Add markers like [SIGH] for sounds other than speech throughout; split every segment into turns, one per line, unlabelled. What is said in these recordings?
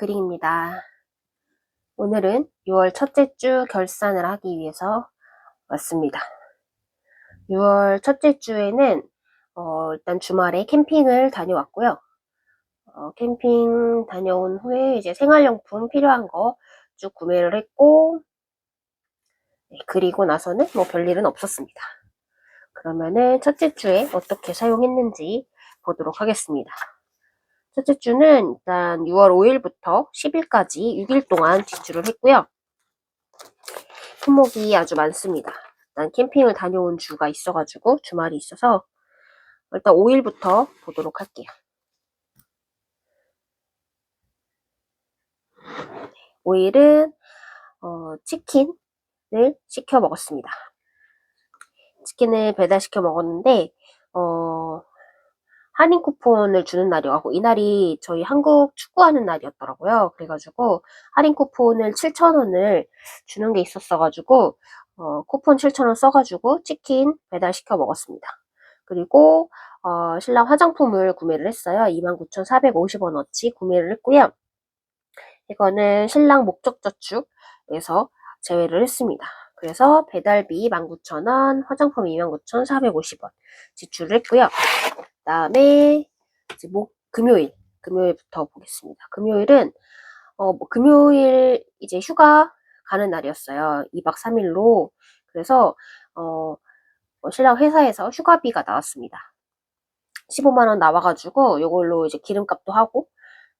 그릭입니다. 오늘은 6월 첫째 주 결산을 하기 위해서 왔습니다. 6월 첫째 주에는 어, 일단 주말에 캠핑을 다녀왔고요. 어, 캠핑 다녀온 후에 이제 생활용품 필요한 거 쭉 구매를 했고 네, 그리고 나서는 뭐 별일은 없었습니다. 그러면은 첫째 주에 어떻게 사용했는지 보도록 하겠습니다. 첫째 주는 일단 6월 5일부터 10일까지 6일 동안 지출을 했고요. 품목이 아주 많습니다. 일단 캠핑을 다녀온 주가 있어가지고 주말이 있어서 일단 5일부터 보도록 할게요. 5일은 어, 치킨을 시켜 먹었습니다. 치킨을 배달시켜 먹었는데 어, 할인 쿠폰을 주는 날이었고 이날이 저희 한국 축구하는 날이었더라고요. 그래가지고 할인 쿠폰을 7,000원을 주는 게 있었어가지고 어, 쿠폰 7,000원 써가지고 치킨 배달시켜 먹었습니다. 그리고 어, 신랑 화장품을 구매를 했어요. 29,450원어치 구매를 했고요. 이거는 신랑 목적저축에서 제외를 했습니다. 그래서 배달비 19,000원, 화장품 29,450원 지출을 했고요. 그 다음에 이제 목 금요일, 금요일부터 보겠습니다. 금요일은 어, 뭐 금요일 이제 휴가 가는 날이었어요. 2박 3일로. 그래서 어, 뭐 신랑 회사에서 휴가비가 나왔습니다. 15만 원 나와가지고 이걸로 이제 기름값도 하고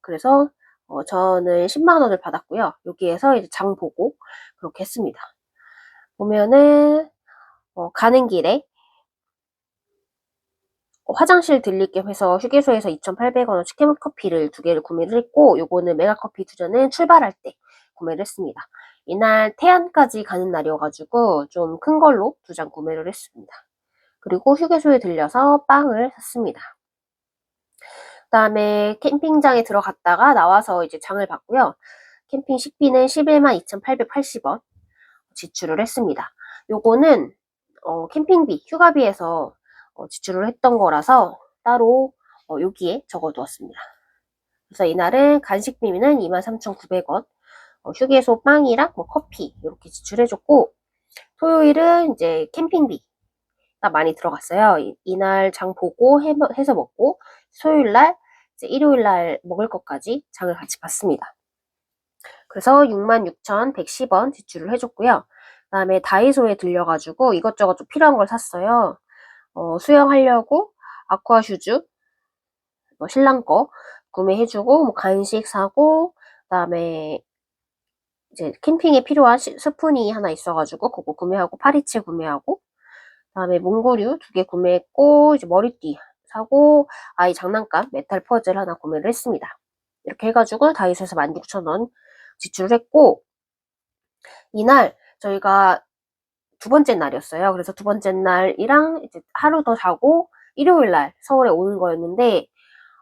그래서 어, 저는 10만 원을 받았고요. 여기에서 이제 장 보고 그렇게 했습니다. 보면은 어, 가는 길에 어, 화장실 들릴게 해서 휴게소에서 2,800원어치 캐머커피를 두 개를 구매를 했고 요거는 메가커피 투자는 출발할 때 구매를 했습니다. 이날 태안까지 가는 날이어가지고 좀 큰 걸로 두장 구매를 했습니다. 그리고 휴게소에 들려서 빵을 샀습니다. 그 다음에 캠핑장에 들어갔다가 나와서 이제 장을 봤고요. 캠핑 식비는 11만 2,880원 지출을 했습니다. 요거는 어, 캠핑비, 휴가비에서 어, 지출을 했던 거라서 따로 어, 여기에 적어두었습니다. 그래서 이날은 간식비는 23,900원, 어, 휴게소 빵이랑 뭐 커피 이렇게 지출해줬고 토요일은 이제 캠핑비가 많이 들어갔어요. 이, 이날 장 보고 해, 해서 먹고 토요일날 이제 일요일날 먹을 것까지 장을 같이 봤습니다. 그래서 66,110원 지출을 해줬고요. 그 다음에 다이소에 들려가지고 이것저것 좀 필요한 걸 샀어요. 어, 수영하려고 아쿠아 슈즈, 뭐 신랑 거 구매해주고, 뭐 간식 사고, 그 다음에 이제 캠핑에 필요한 시, 스푼이 하나 있어가지고 그거 구매하고 파리채 구매하고, 그 다음에 몽고류 두 개 구매했고, 이제 머리띠 사고, 아이 장난감 메탈 퍼즐 하나 구매를 했습니다. 이렇게 해가지고 다이소에서 16,000원 지출을 했고, 이날 저희가 두 번째 날이었어요. 그래서 두 번째 날이랑 이제 하루 더 자고 일요일 날 서울에 오는 거였는데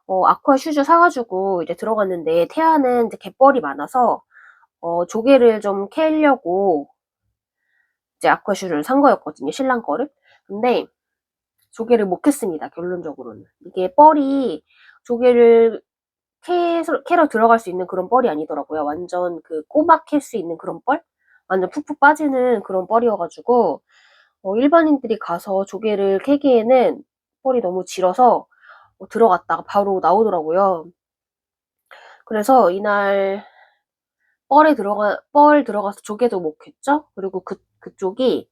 어, 아쿠아 슈즈 사가지고 이제 들어갔는데 태아는 이제 갯벌이 많아서 어, 조개를 좀 캐려고 이제 아쿠아 슈즈를 산 거였거든요. 신랑 거를. 근데 조개를 못 캤습니다. 결론적으로는 이게 뻘이 조개를 캐러 들어갈 수 있는 그런 뻘이 아니더라고요. 완전 그 꼬막 캘 수 있는 그런 뻘? 완전 푹푹 빠지는 그런 뻘이어가지고 어, 일반인들이 가서 조개를 캐기에는 뻘이 너무 질어서 어, 들어갔다가 바로 나오더라고요. 그래서 이날 뻘에 들어가 뻘 들어가서 조개도 못 캤죠. 그리고 그 그쪽이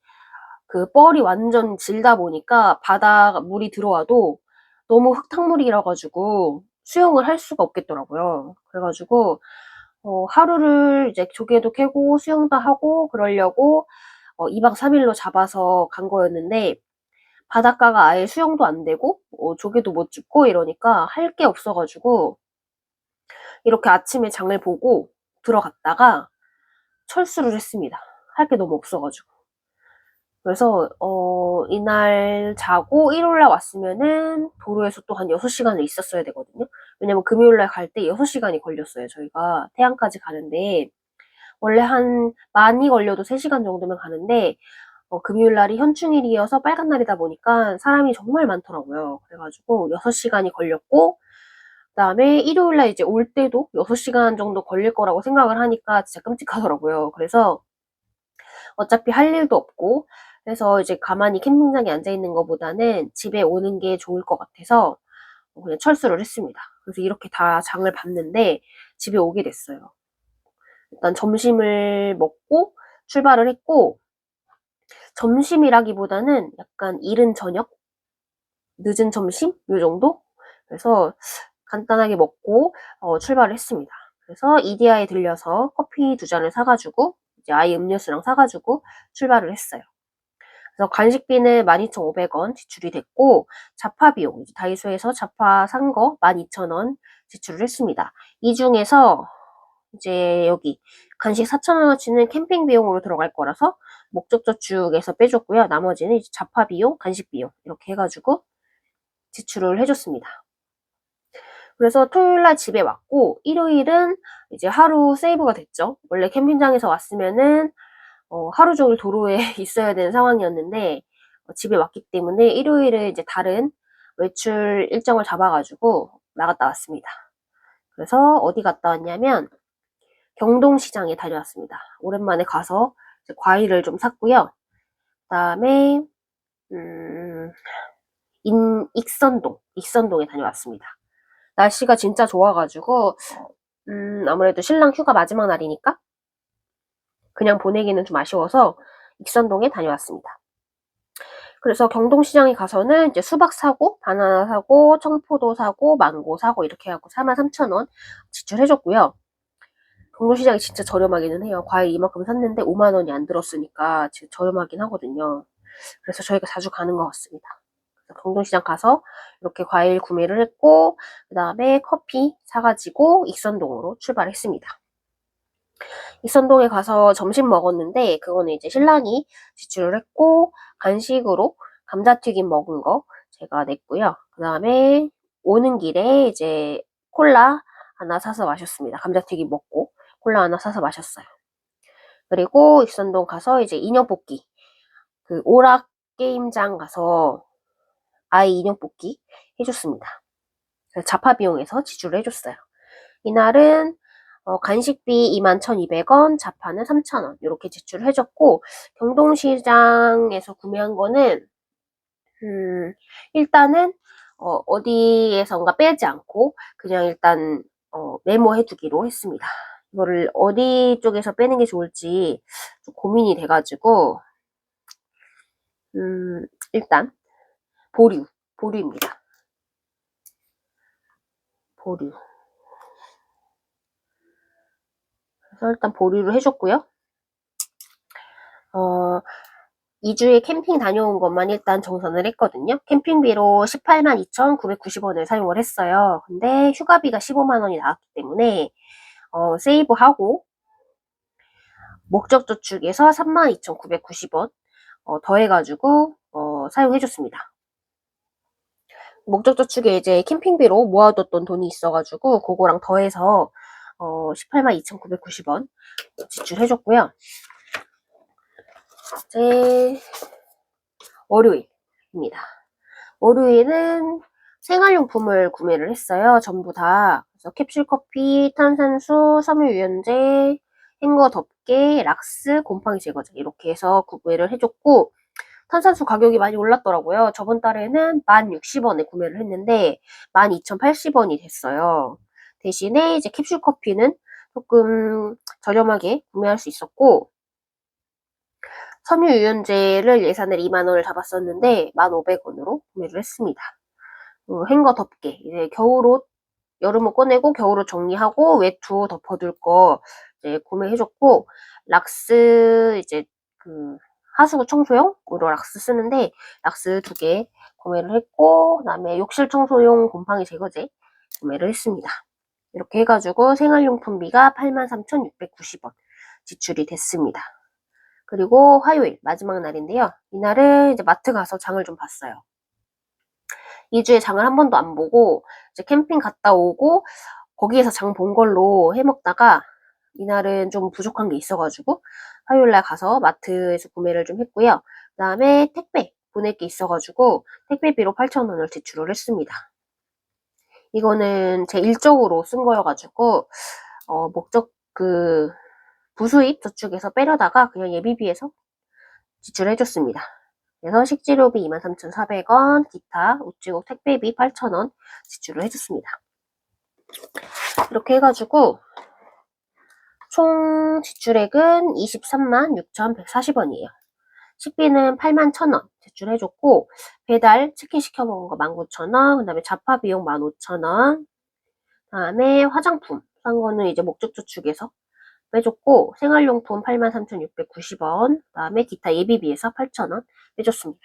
그 뻘이 완전 질다 보니까 바다 물이 들어와도 너무 흙탕물이라 가지고 수영을 할 수가 없겠더라고요. 그래가지고 어, 하루를 이제 조개도 캐고 수영도 하고 그러려고 어, 2박 3일로 잡아서 간 거였는데 바닷가가 아예 수영도 안 되고 어, 조개도 못 줍고 이러니까 할 게 없어가지고 이렇게 아침에 장을 보고 들어갔다가 철수를 했습니다. 할 게 너무 없어가지고. 그래서 어, 이날 자고 일요일날 왔으면은 도로에서 또 한 6시간을 있었어야 되거든요. 왜냐면 금요일날 갈 때 6시간이 걸렸어요. 저희가 태안까지 가는데 원래 한 많이 걸려도 3시간 정도면 가는데 어, 금요일날이 현충일이어서 빨간 날이다 보니까 사람이 정말 많더라고요. 그래가지고 6시간이 걸렸고 그 다음에 일요일날 이제 올 때도 6시간 정도 걸릴 거라고 생각을 하니까 진짜 끔찍하더라고요. 그래서 어차피 할 일도 없고 그래서 이제 가만히 캠핑장에 앉아 있는 것보다는 집에 오는 게 좋을 것 같아서 그냥 철수를 했습니다. 그래서 이렇게 다 장을 봤는데 집에 오게 됐어요. 일단 점심을 먹고 출발을 했고 점심이라기보다는 약간 이른 저녁, 늦은 점심 요 정도. 그래서 간단하게 먹고 어, 출발을 했습니다. 그래서 이디야에 들려서 커피 두 잔을 사가지고 이제 아이 음료수랑 사가지고 출발을 했어요. 그래서 간식비는 12,500원 지출이 됐고 자파 비용, 다이소에서 자파 산 거 12,000원 지출을 했습니다. 이 중에서 이제 여기 간식 4,000원어치는 캠핑 비용으로 들어갈 거라서 목적저축에서 빼줬고요. 나머지는 이제 자파 비용, 간식 비용 이렇게 해가지고 지출을 해줬습니다. 그래서 토요일 날 집에 왔고 일요일은 이제 하루 세이브가 됐죠. 원래 캠핑장에서 왔으면은 어, 하루 종일 도로에 [LAUGHS] 있어야 되는 상황이었는데 어, 집에 왔기 때문에 일요일에 이제 다른 외출 일정을 잡아가지고 나갔다 왔습니다. 그래서 어디 갔다 왔냐면 경동시장에 다녀왔습니다. 오랜만에 가서 과일을 좀 샀고요. 그다음에 음, 인, 익선동, 익선동에 다녀왔습니다. 날씨가 진짜 좋아가지고 음, 아무래도 신랑 휴가 마지막 날이니까 그냥 보내기는 좀 아쉬워서 익선동에 다녀왔습니다. 그래서 경동시장에 가서는 이제 수박 사고, 바나나 사고, 청포도 사고, 망고 사고 이렇게 하고 43,000원 지출해줬고요. 경동시장이 진짜 저렴하기는 해요. 과일 이만큼 샀는데 5만원이 안 들었으니까 저렴하긴 하거든요. 그래서 저희가 자주 가는 것 같습니다. 경동시장 가서 이렇게 과일 구매를 했고 그 다음에 커피 사가지고 익선동으로 출발했습니다. 익선동에 가서 점심 먹었는데 그거는 이제 신랑이 지출을 했고 간식으로 감자튀김 먹은 거 제가 냈고요. 그 다음에 오는 길에 이제 콜라 하나 사서 마셨습니다. 감자튀김 먹고 콜라 하나 사서 마셨어요. 그리고 익선동 가서 이제 인형 뽑기 그 오락 게임장 가서 아이 인형 뽑기 해줬습니다. 자파 비용에서 지출을 해줬어요. 이날은 어, 간식비 21,200원, 자파는 3,000원 이렇게 지출을 해줬고 경동시장에서 구매한 거는 음, 일단은 어, 디에선가 빼지 않고 그냥 일단 어, 메모해 두기로 했습니다. 이거를 어디 쪽에서 빼는 게 좋을지 좀 고민이 돼가지고 음, 일단 보류, 보류입니다. 보류. 그래서 일단 보류를 해줬고요. 어, 2주에 캠핑 다녀온 것만 일단 정산을 했거든요. 캠핑비로 18만 2,990원을 사용을 했어요. 근데 휴가비가 15만 원이 나왔기 때문에 어, 세이브하고 목적 저축에서 32,990원 어, 더해가지고 어, 사용해줬습니다. 목적 저축에 이제 캠핑비로 모아뒀던 돈이 있어가지고 그거랑 더해서 어, 18만 2,990원 지출해줬고요. 이제 월요일입니다. 월요일은 생활용품을 구매를 했어요. 전부 다. 그래서 캡슐 커피, 탄산수, 섬유유연제, 헹거 덮개, 락스, 곰팡이 제거제 이렇게 해서 구매를 해줬고 탄산수 가격이 많이 올랐더라고요. 저번 달에는 1,060원에 구매를 했는데 12,080원이 됐어요. 대신에 이제 캡슐 커피는 조금 저렴하게 구매할 수 있었고 섬유 유연제를 예산을 2만원을 잡았었는데 1,500원으로 구매를 했습니다. 어, 행거 덮개 이제 겨울옷 여름옷 꺼내고 겨울옷 정리하고 외투 덮어둘 거 이제 구매해줬고 락스 이제 그 하수구 청소용으로 락스 쓰는데 락스 두 개 구매를 했고 그다음에 욕실 청소용 곰팡이 제거제 구매를 했습니다. 이렇게 해가지고 생활용품비가 83,690원 지출이 됐습니다. 그리고 화요일 마지막 날인데요. 이날은 이제 마트 가서 장을 좀 봤어요. 2주에 장을 한 번도 안 보고 이제 캠핑 갔다 오고 거기에서 장 본 걸로 해먹다가 이날은 좀 부족한 게 있어가지고 화요일날 가서 마트에서 구매를 좀 했고요. 그 다음에 택배 보낼 게 있어가지고 택배비로 8,000원을 지출을 했습니다. 이거는 제 일적으로 쓴 거여가지고, 어, 목적, 그, 부수입 저축에서 빼려다가 그냥 예비비에서 지출해줬습니다. 그래서 식재료비 23,400원, 기타, 우체국 택배비 8,000원 지출을 해줬습니다. 이렇게 해가지고, 총 지출액은 23만 6,140원이에요. 식비는 8만 1,000원 제출해줬고, 배달 치킨 시켜 먹은 거 19,000원, 그 다음에 자파 비용 15,000원, 그 다음에 화장품 산 거는 이제 목적 저축에서 빼줬고, 생활용품 83,690원, 그 다음에 기타 예비비에서 8,000원 빼줬습니다.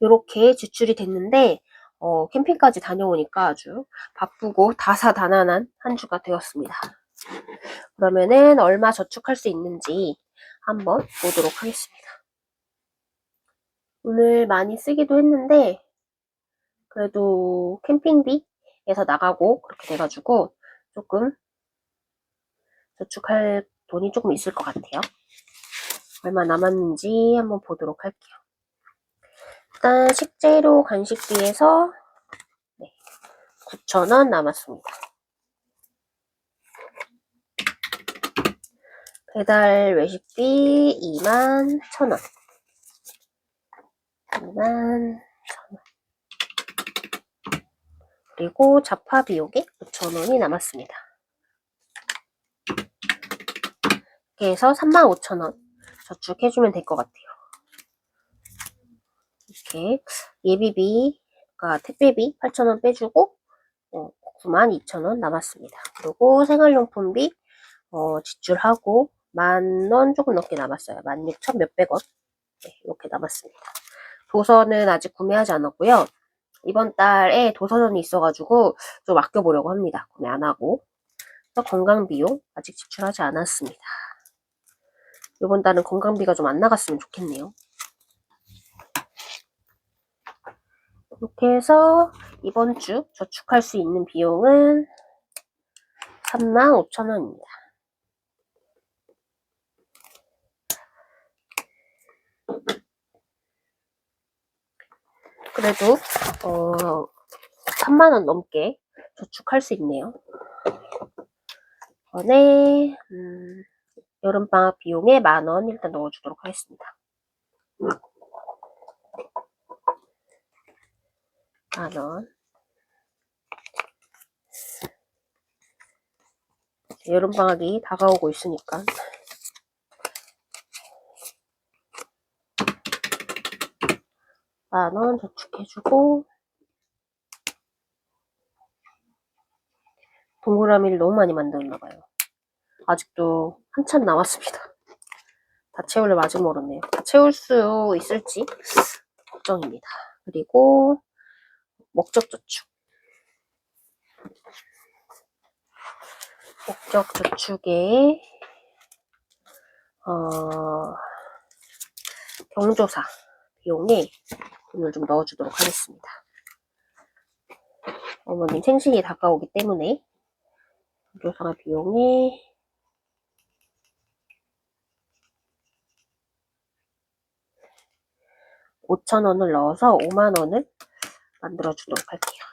이렇게 지출이 됐는데, 어, 캠핑까지 다녀오니까 아주 바쁘고 다사다난한 한 주가 되었습니다. 그러면은 얼마 저축할 수 있는지 한번 보도록 하겠습니다. 오늘 많이 쓰기도 했는데, 그래도 캠핑비에서 나가고 그렇게 돼가지고 조금 저축할 돈이 조금 있을 것 같아요. 얼마 남았는지 한번 보도록 할게요. 일단 식재료 간식비에서 네, 9,000원 남았습니다. 배달 외식비 2만 1,000원. 2만 1,000원. 그리고 자파 비용이 5,000원이 남았습니다. 이렇게 해서 35,000원 저축해주면 될 것 같아요. 이렇게 예비비가 택배비 8,000원 빼주고 어, 92,000원 남았습니다. 그리고 생활용품비 어, 지출하고 만 원 조금 넘게 남았어요. 16,000 몇백 원 네, 이렇게 남았습니다. 도서는 아직 구매하지 않았고요. 이번 달에 도서전이 있어가지고 좀 아껴보려고 합니다. 구매 안 하고 그래서 건강비용 아직 지출하지 않았습니다. 이번 달은 건강비가 좀 안 나갔으면 좋겠네요. 이렇게 해서 이번 주 저축할 수 있는 비용은 35,000원입니다. 그래도 어 3만원 넘게 저축할 수 있네요. 이번에 음, 여름방학 비용에 만원 일단 넣어주도록 하겠습니다. 만원 여름방학이 다가오고 있으니까 만 원 저축해주고 동그라미를 너무 많이 만들었나봐요. 아직도 한참 남았습니다. [LAUGHS] 다 채우려면 아직 멀었네요. 다 채울 수 있을지 걱정입니다. 그리고 목적 저축. 목적 저축에 어, 경조사 비용에 돈을 좀 넣어주도록 하겠습니다. 어머님 생신이 다가오기 때문에 경조사 비용에 5천원을 넣어서 5만원을 만들어 주도록 할게요.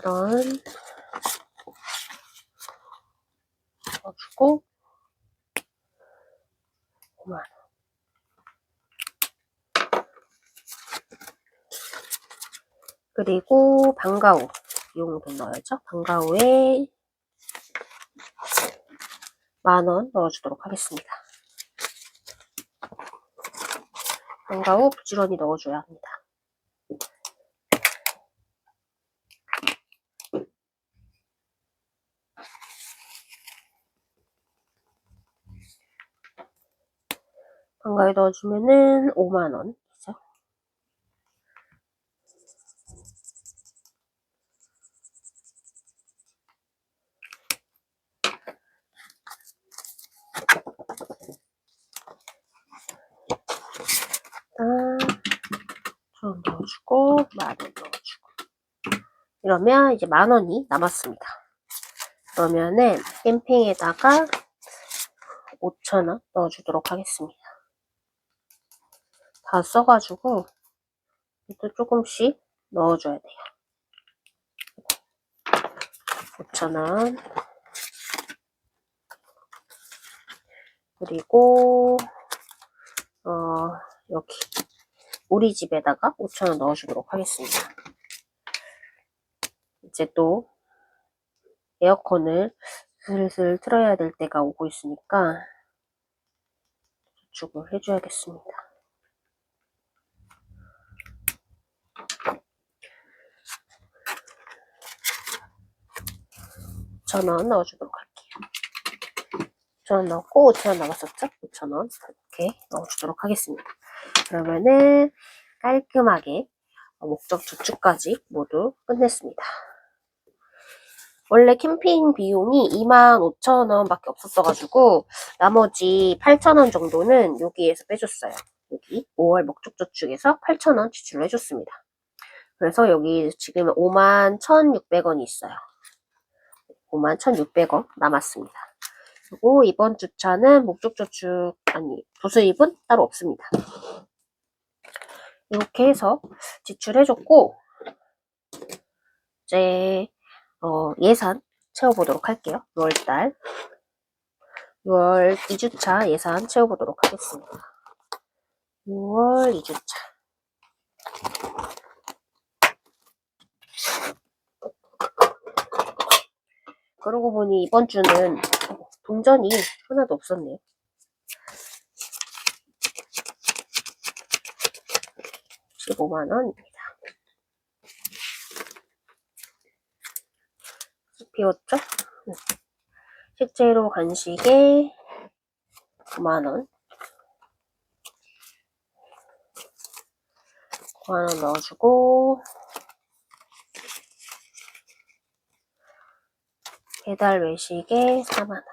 천원 넣어주고 5만원 그리고 방과후 비용도 넣어야죠. 방과후에 만원 넣어주도록 하겠습니다. 방과후 부지런히 넣어줘야 합니다. 방과후에 넣어주면은 5만원. 그죠? 일단 좀 넣어주고 만원 넣어주고 이러면 이제 만원이 남았습니다. 그러면은 캠핑에다가 5,000원 넣어주도록 하겠습니다. 다 써가지고 또 조금씩 넣어줘야 돼요. 5,000원 그리고 어 여기 우리 집에다가 5,000원 넣어주도록 하겠습니다. 이제 또 에어컨을 슬슬 틀어야 될 때가 오고 있으니까 저축을 해줘야겠습니다. 천원 넣어주도록 할게요. 5천원 넣었고 5천원 남았었죠? 5천원 이렇게 넣어주도록 하겠습니다. 그러면은 깔끔하게 목적 저축까지 모두 끝냈습니다. 원래 캠핑 비용이 25,000원 밖에 없었어가지고 나머지 8,000원 정도는 여기에서 빼줬어요. 여기 5월 목적 저축에서 8,000원 지출을 해줬습니다. 그래서 여기 지금 51,600원이 있어요. 51,600원 남았습니다. 그리고 이번 주차는 목적 저축 아니 부수입은 따로 없습니다. 이렇게 해서 지출해줬고 이제 어, 예산 채워보도록 할게요. 6월달 6월 2주차 예산 채워보도록 하겠습니다. 6월 2주차 그러고 보니 이번 주는 동전이 하나도 없었네요. 십 15만 원입니다. 비웠죠? 응. 식재료 간식에 9만 원. 9만 원 넣어주고 배달 외식에 4만 원.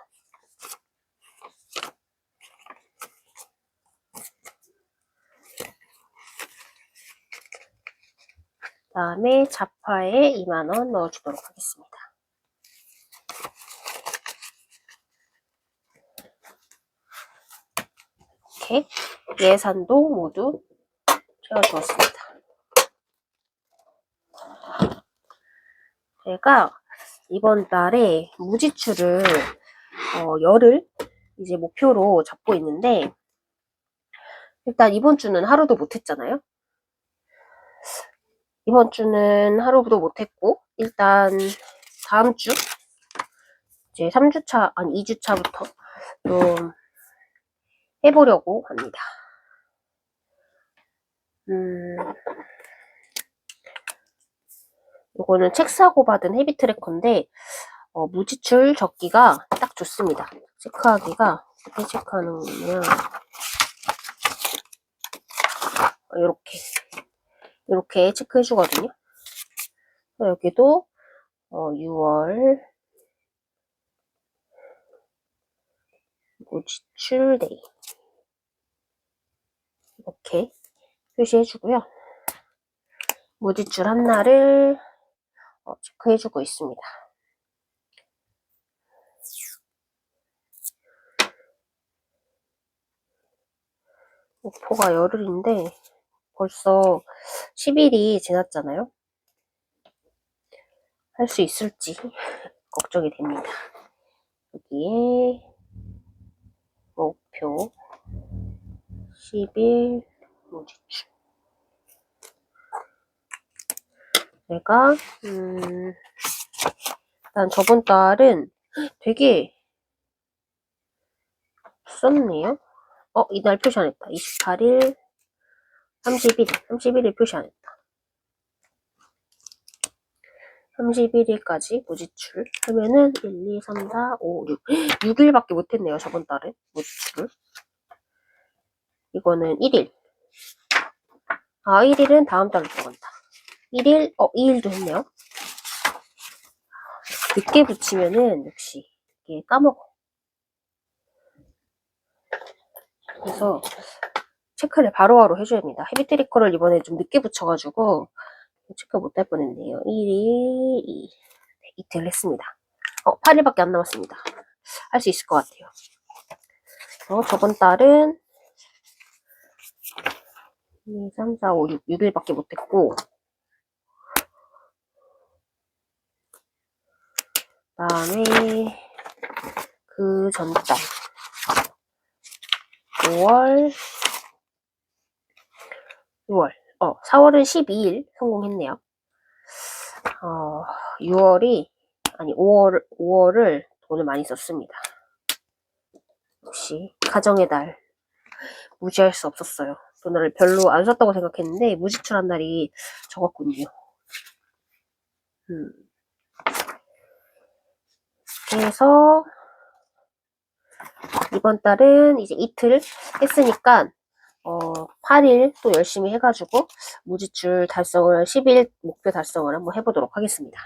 다음에 자파에 2만 원 넣어주도록 하겠습니다. 이렇게 예산도 모두 채워주었습니다. 제가 이번 달에 무지출을 어, 열을 이제 목표로 잡고 있는데 일단 이번 주는 하루도 못했잖아요. 이번 주는 하루도 못했고 일단 다음 주 이제 3주차 아니 2주차부터 좀 해보려고 합니다. 음, 이거는 책 사고 받은 헤비 트래커인데 어, 무지출 적기가 딱 좋습니다. 체크하기가 어떻게 체크하는 거냐 이렇게 이렇게 체크해 주거든요. 여기도 어, 6월 무지출 데이 이렇게 표시해 주고요. 무지출 한 날을 어, 체크해 주고 있습니다. 목포가 열흘인데 벌써 10일이 지났잖아요. 할 수 있을지 [LAUGHS] 걱정이 됩니다. 여기에 목표 10일 무지출 내가 음 일단 저번 달은 되게 썼네요. 어, 이날 표시 안 했다. 28일, 31일, 31일 표시 안 했다. 31일까지 무지출 하면은 1, 2, 3, 4, 5, 6. 6일밖에 못했네요, 저번 달에. 무지출을. 이거는 1일. 아, 1일은 다음 달로 들어간다. 1일, 어, 2일도 했네요. 늦게 붙이면은 역시 이게 까먹어. 그래서 체크를 바로바로 해줘야 합니다. 헤비트리커를 이번에 좀 늦게 붙여가지고 체크 못할 뻔했네요. 1일, 2. 네, 이틀 했습니다. 어, 8일밖에 안 남았습니다. 할 수 있을 것 같아요. 어, 저번 달은 2, 3, 4, 5, 6, 6일밖에 못했고 다음에 그 전달 5월 6월 어 4월은 12일 성공했네요. 어 6월이 아니 5월 5월을 돈을 많이 썼습니다. 역시 가정의 달 무시할 수 없었어요. 돈을 별로 안 썼다고 생각했는데 무지출한 날이 적었군요. 음. 그래서 이번 달은 이제 이틀 했으니까 어 8일 또 열심히 해가지고 무지출 달성을 10일 목표 달성을 한번 해보도록 하겠습니다.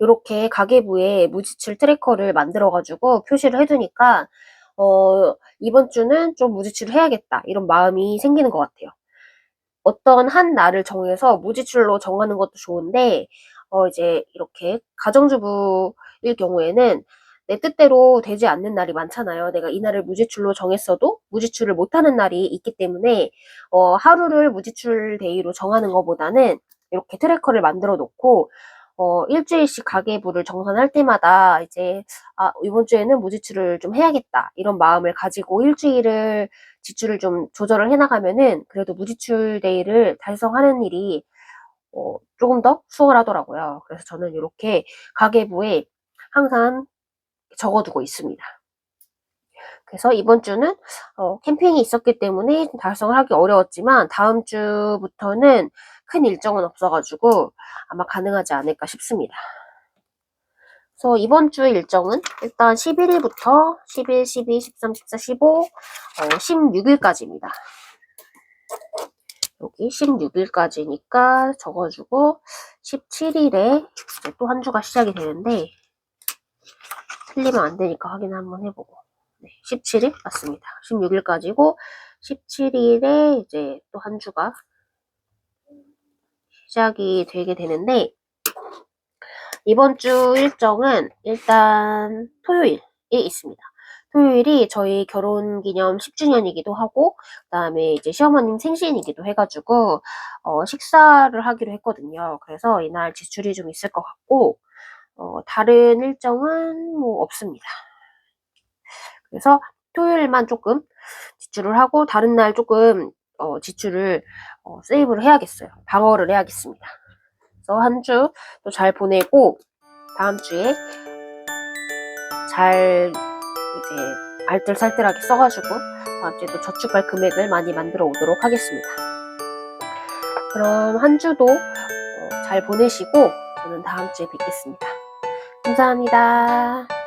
이렇게 가계부에 무지출 트래커를 만들어가지고 표시를 해두니까 어, 이번 주는 좀 무지출을 해야겠다 이런 마음이 생기는 것 같아요. 어떤 한 날을 정해서 무지출로 정하는 것도 좋은데 어, 이제 이렇게 가정주부 일 경우에는 내 뜻대로 되지 않는 날이 많잖아요. 내가 이 날을 무지출로 정했어도 무지출을 못하는 날이 있기 때문에 어, 하루를 무지출 데이로 정하는 것보다는 이렇게 트래커를 만들어 놓고 어, 일주일씩 가계부를 정산할 때마다 이제, 아, 이번 주에는 무지출을 좀 해야겠다. 이런 마음을 가지고 일주일을 지출을 좀 조절을 해나가면은 그래도 무지출 데이를 달성하는 일이 어, 조금 더 수월하더라고요. 그래서 저는 이렇게 가계부에 항상 적어두고 있습니다. 그래서 이번 주는 어, 캠핑이 있었기 때문에 달성을 하기 어려웠지만 다음 주부터는 큰 일정은 없어가지고 아마 가능하지 않을까 싶습니다. 그래서 이번 주 일정은 일단 11일부터 11, 12, 13, 14, 15, 어, 16일까지입니다. 여기 16일까지니까 적어주고 17일에 또 한 주가 시작이 되는데 틀리면 안 되니까 확인 한번 해보고 네, 17일 맞습니다. 16일까지고 17일에 이제 또 한 주가 시작이 되게 되는데 이번 주 일정은 일단 토요일에 있습니다. 토요일이 저희 결혼 기념 10주년이기도 하고 그 다음에 이제 시어머님 생신이기도 해가지고 어, 식사를 하기로 했거든요. 그래서 이날 지출이 좀 있을 것 같고 어, 다른 일정은 뭐 없습니다. 그래서 토요일만 조금 지출을 하고 다른 날 조금 어, 지출을 어, 세이브를 해야겠어요. 방어를 해야겠습니다. 그래서 한 주 또 잘 보내고 다음 주에 잘 이제 알뜰살뜰하게 써가지고 다음 주에 또 저축할 금액을 많이 만들어 오도록 하겠습니다. 그럼 한 주도 어, 잘 보내시고 저는 다음 주에 뵙겠습니다. 감사합니다.